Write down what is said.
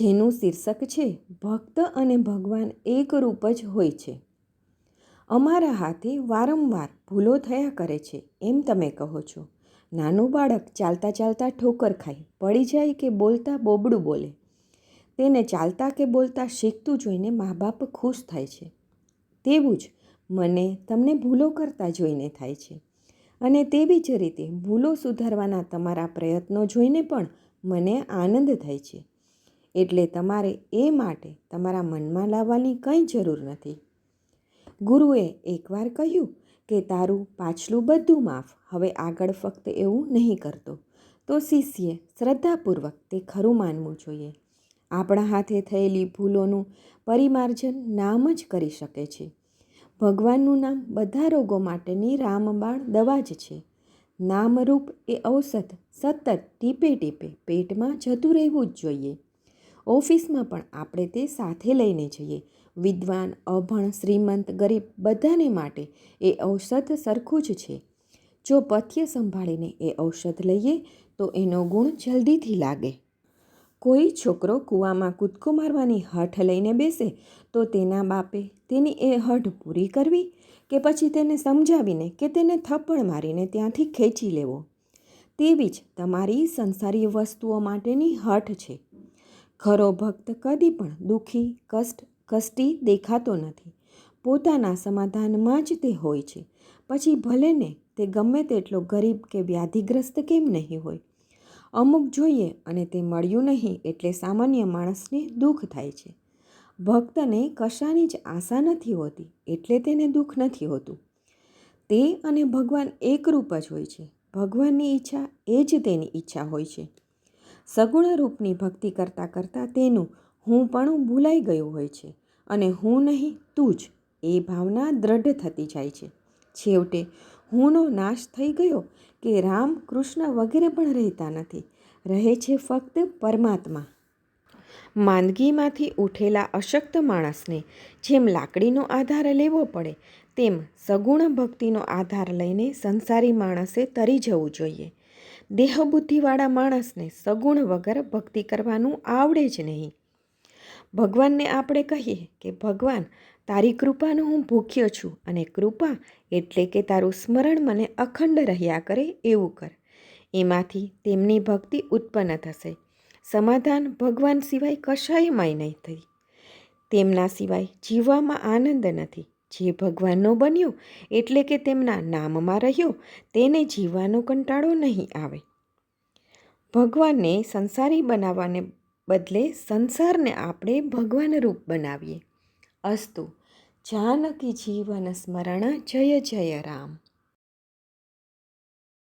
જેનું શીર્ષક છે, ભક્ત અને ભગવાન એકરૂપ જ હોય છે. અમારા હાથે વારંવાર ભૂલો થયા કરે છે. એમ તમે કહો છો. નાનું બાળક ચાલતા ચાલતા ઠોકર ખાય, પડી જાય કે બોલતા બોબડું બોલે. તેને ચાલતા કે બોલતા શીખતું જોઈને મા બાપ ખુશ થાય છે. તેવું જ મને તમને ભૂલો કરતા જોઈને થાય છે. અને તેવી જ રીતે ભૂલો સુધારવાના તમારા પ્રયત્નો જોઈને પણ મને આનંદ થાય છે. એટલે તમારે એ માટે તમારા મનમાં લાવવાની કંઈ જરૂર નથી. ગુરુએ એકવાર કહ્યું કે, તારું પાછલું બધું માફ, હવે આગળ ફક્ત એવું નહીં કરતો. તો શિષ્યે શ્રદ્ધાપૂર્વક તે ખરું માનવું જોઈએ. આપણા હાથે થયેલી ભૂલોનું પરિમાર્જન નામ જ કરી શકે છે. ભગવાનનું નામ બધા રોગો માટેની રામબાણ દવા જ છે. નામરૂપ એ ઔષધ સતત ટીપે ટીપે પેટમાં જતું રહેવું જ જોઈએ. ઓફિસમાં પણ આપણે તે સાથે લઈને જઈએ. વિદ્વાન, અભણ, શ્રીમંત, ગરીબ બધાને માટે એ ઔષધ સરખું જ છે. જો પથ્ય સંભાળીને એ ઔષધ લઈએ, તો એનો ગુણ જલ્દીથી લાગે. કોઈ છોકરો કૂવામાં કૂદકો મારવાની હઠ લઈને બેસે, તો તેના બાપે તેની એ હઠ પૂરી કરવી કે પછી તેને સમજાવીને કે તેને થપ્પડ મારીને ત્યાંથી ખેંચી લેવો. તેવી જ તમારી સંસારી વસ્તુઓ માટેની હઠ છે. ખરો ભક્ત કદી પણ દુઃખી, કષ્ટ, કષ્ટી દેખાતો નથી. પોતાના સમાધાનમાં જ તે હોય છે. પછી ભલે ને તે ગમે તેટલો ગરીબ કે વ્યાધિગ્રસ્ત કેમ નહીં હોય. અમુક જોઈએ અને તે મળ્યું નહીં એટલે સામાન્ય માણસને દુઃખ થાય છે. ભક્તને કશાની જ આશા નથી હોતી એટલે તેને દુઃખ નથી હોતું. તે અને ભગવાન એકરૂપ જ હોય છે. ભગવાનની ઈચ્છા એ જ તેની ઈચ્છા હોય છે. સગુણ રૂપની ભક્તિ કરતાં કરતાં તેનું હું પણ ભૂલાઈ ગયું હોય છે અને હું નહીં, તું જ. એ ભાવના દ્રઢ થતી જાય છે. છેવટે હુંનો નાશ થઈ ગયો કે રામ કૃષ્ણ વગેરે પણ રહેતા નથી. રહે છે ફક્ત પરમાત્મા. માંદગીમાંથી ઉઠેલા અશક્ત માણસને જેમ લાકડીનો આધાર લેવો પડે, તેમ સગુણ ભક્તિનો આધાર લઈને સંસારી માણસે તરી જવું જોઈએ. દેહબુદ્ધિવાળા માણસને સગુણ વગર ભક્તિ કરવાનું આવડે જ નહીં. ભગવાનને આપણે કહીએ કે, ભગવાન, તારી કૃપાનો હું ભૂખ્યો છું અને કૃપા એટલે કે તારું સ્મરણ મને અખંડ રહ્યા કરે એવું કર. એમાંથી તેમની ભક્તિ ઉત્પન્ન થશે. સમાધાન ભગવાન સિવાય કશાયમાંય નહીં થઈ. તેમના સિવાય જીવવામાં આનંદ નથી. જે ભગવાનનો બન્યો એટલે કે તેમના નામમાં રહ્યો, તેને જીવવાનો કંટાળો નહીં આવે. ભગવાનને સંસારી બનાવવાને બદલે સંસારને આપણે ભગવાન રૂપ બનાવીએ. અસ્તુ, જાનકી જીવન સ્મરણ જય જય રામ.